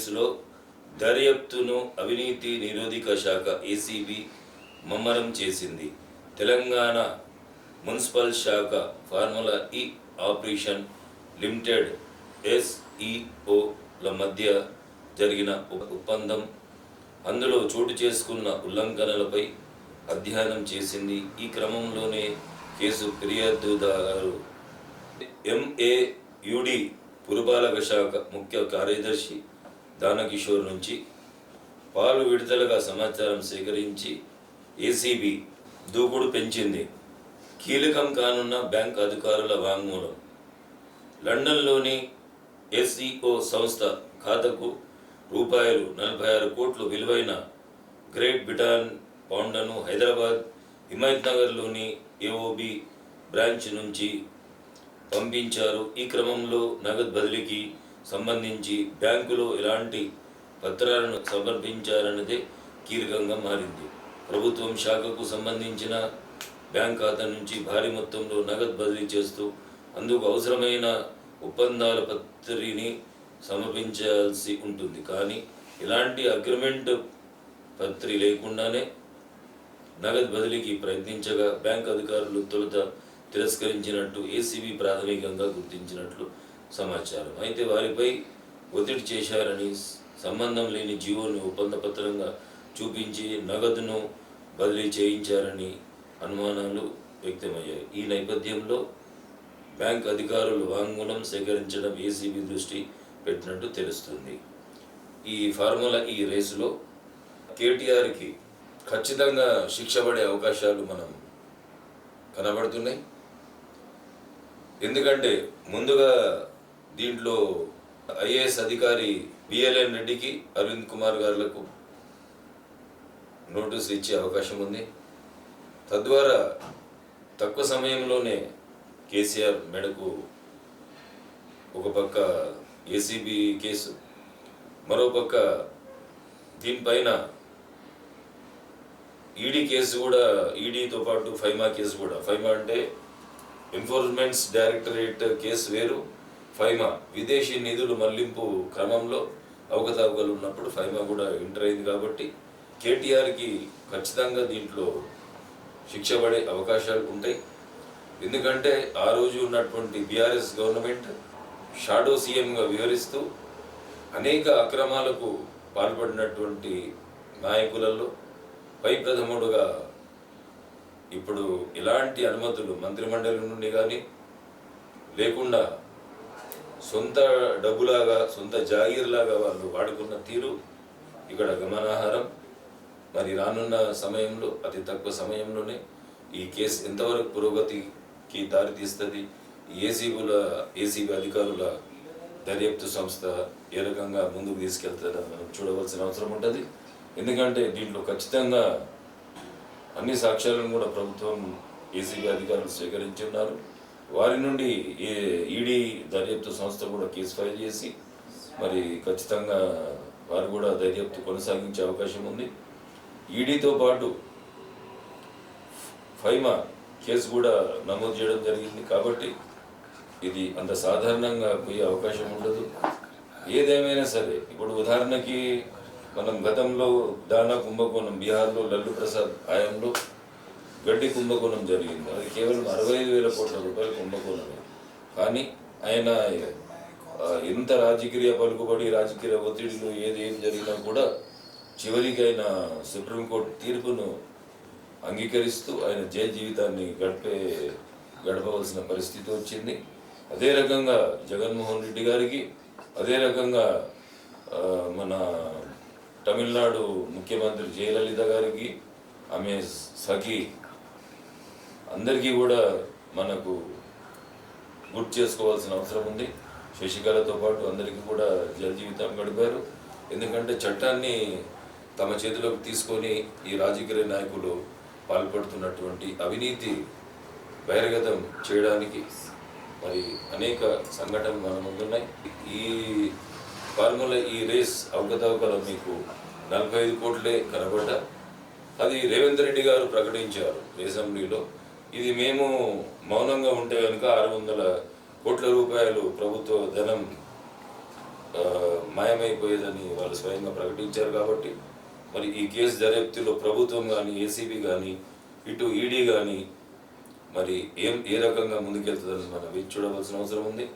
కేసులో దర్యాప్తును అవినీతి నిరోధక శాఖ ఏసీబీ ముమ్మరం చేసింది. తెలంగాణ మున్సిపల్ శాఖ ఫార్ములా ఈ ఆపరేషన్ లిమిటెడ్ ఎస్ఈఓల మధ్య జరిగిన ఒప్పందం అందులో చోటు చేసుకున్న ఉల్లంఘనలపై అధ్యయనం చేసింది. ఈ క్రమంలోనే కేసు ఫిర్యాదుదారు ఎంఏయుడి పురపాలక శాఖ ముఖ్య కార్యదర్శి దానకిషోర్ నుంచి పాలు విడుదలగా సమాచారం సేకరించి ఏసీబీ దూకుడు పెంచింది. కీలకం కానున్న బ్యాంక్ అధికారుల వాంగ్మూలం. లండన్లోని ఎస్ఈఓ సంస్థ ఖాతాకు రూపాయలు నలభై ఆరు కోట్లు విలువైన గ్రేట్ బ్రిటన్ పౌండ్లను హైదరాబాద్ హిమాయత్ నగర్లోని ఏఓబి బ్రాంచ్ నుంచి పంపించారు. ఈ క్రమంలో నగదు బదిలీకి సంబంధించి బ్యాంకులో ఎలాంటి పత్రాలను సమర్పించారన్నదే కీలకంగా మారింది. ప్రభుత్వం శాఖకు సంబంధించిన బ్యాంక్ ఖాతా నుంచి భారీ మొత్తంలో నగదు బదిలీ చేస్తూ అందుకు అవసరమైన ఒప్పందాల పత్రిని సమర్పించాల్సి ఉంటుంది. కానీ ఇలాంటి అగ్రిమెంట్ పత్రి లేకుండానే నగదు బదిలీకి ప్రయత్నించగా బ్యాంక్ అధికారులు తొలుత తిరస్కరించినట్టు ఏసీబీ ప్రాథమికంగా గుర్తించినట్లు సమాచారం. అయితే వారిపై ఒత్తిడి చేశారని సంబంధం లేని జీవోను ఒప్పందపత్రంగా చూపించి నగదును బదిలీ చేయించారని అనుమానాలు వ్యక్తమయ్యాయి. ఈ నేపథ్యంలో బ్యాంక్ అధికారులు వాంగ్మూలం సేకరించడం ఏసీబీ దృష్టి పెట్టినట్టు తెలుస్తుంది. ఈ ఫార్ములా ఈ రేసులో కేటీఆర్కి ఖచ్చితంగా శిక్ష పడే అవకాశాలు మనం కనబడుతున్నాయి. ఎందుకంటే ముందుగా దీంట్లో ఐఏఎస్ అధికారి బిఎల్ఎన్ రెడ్డికి అరవింద్ కుమార్ గారులకు నోటీస్ ఇచ్చే అవకాశం ఉంది. తద్వారా తక్కువ సమయంలోనే కేసీఆర్ మెడకు ఒక పక్క ఏసీబీ కేసు మరో పక్క దీనిపైన ఈడీ కేసు కూడా ఈడీతో పాటు ఫైమా కేసు కూడా. ఫైమా అంటే ఎన్ఫోర్స్మెంట్స్ డైరెక్టరేట్ కేసు వేరు. ఫైమా విదేశీ నిధులు మళ్ళింపు క్రమంలో అవకతవకలు ఉన్నప్పుడు ఫైమా కూడా ఎంటర్ అయింది కాబట్టి కేటీఆర్కి ఖచ్చితంగా దీంట్లో శిక్ష పడే అవకాశాలు ఉంటాయి. ఎందుకంటే ఆ రోజు ఉన్నటువంటి బీఆర్ఎస్ గవర్నమెంట్ షాడో సీఎంగా వివరిస్తూ అనేక అక్రమాలకు పాల్పడినటువంటి నాయకులలో పై ప్రథముడుగా ఇప్పుడు ఎలాంటి అనుమతులు మంత్రిమండలి నుండి కానీ లేకుండా సొంత డబ్బులాగా సొంత జాగీర్లాగా వాళ్ళు వాడుకున్న తీరు ఇక్కడ గమనాహారం మరి రానున్న సమయంలో అతి తక్కువ సమయంలోనే ఈ కేసు ఎంతవరకు పురోగతికి దారితీస్తుంది? ఏసీబుల ఏసీబీ అధికారుల దర్యాప్తు సంస్థ ఏ రకంగా ముందుకు తీసుకెళ్తుందో మనం చూడవలసిన అవసరం ఉంటుంది. ఎందుకంటే దీంట్లో ఖచ్చితంగా అన్ని సాక్ష్యాలను కూడా ప్రభుత్వం ఏసీబీ అధికారులు స్వీకరించి ఉన్నారు. వారి నుండి ఏ ఈడీ దర్యాప్తు సంస్థ కూడా కేసు ఫైల్ చేసి మరి ఖచ్చితంగా వారు కూడా దర్యాప్తు కొనసాగించే అవకాశం ఉంది. ఈడీతో పాటు ఫైమా కేసు కూడా నమోదు చేయడం జరిగింది కాబట్టి ఇది అంత సాధారణంగా పోయే అవకాశం ఉండదు. ఏదేమైనా సరే ఇప్పుడు ఉదాహరణకి మనం గతంలో దానా కుంభకోణం బీహార్లో లల్లు ప్రసాద్ హయాంలో గడ్డి కుంభకోణం జరిగింది? అది కేవలం అరవై ఐదు వేల కోట్ల రూపాయల కుంభకోణమే. కానీ ఆయన ఎంత రాజకీయ పలుకుబడి రాజకీయ ఒత్తిడిలు ఏది ఏం జరిగినా కూడా చివరికి ఆయన సుప్రీంకోర్టు తీర్పును అంగీకరిస్తూ ఆయన జైలు జీవితాన్ని గడిపే గడపవలసిన పరిస్థితి వచ్చింది. అదే రకంగా జగన్మోహన్ రెడ్డి గారికి అదే రకంగా మన తమిళనాడు ముఖ్యమంత్రి జయలలిత గారికి ఆమె సఖి అందరికీ కూడా మనకు గుర్తు చేసుకోవాల్సిన అవసరం ఉంది. శశికళతో పాటు అందరికీ కూడా జల జీవితం గడిపారు. ఎందుకంటే చట్టాన్ని తమ చేతిలోకి తీసుకొని ఈ రాజకీయ నాయకులు పాల్పడుతున్నటువంటి అవినీతి బహిర్గతం చేయడానికి మరి అనేక సంఘటనలు మన ముందున్నాయి. ఈ ఫార్ములా ఈ రేస్ అవకతవకలు మీకు నలభై ఐదు కోట్లే కనబడ్డా. అది రేవంత్ రెడ్డి గారు ప్రకటించారు. అసెంబ్లీలో ఇది మేము మౌనంగా ఉంటే కనుక ఆరు వందల కోట్ల రూపాయలు ప్రభుత్వ ధనం మాయమైపోయేదని వాళ్ళు స్వయంగా ప్రకటించారు కాబట్టి. మరి ఈ కేసు దర్యాప్తులో ప్రభుత్వం కానీ ఏసీబీ కానీ ఇటు ఈడీ కానీ మరి ఏం ఏ రకంగా ముందుకెళ్తుందని మనం చూడవలసిన అవసరం ఉంది.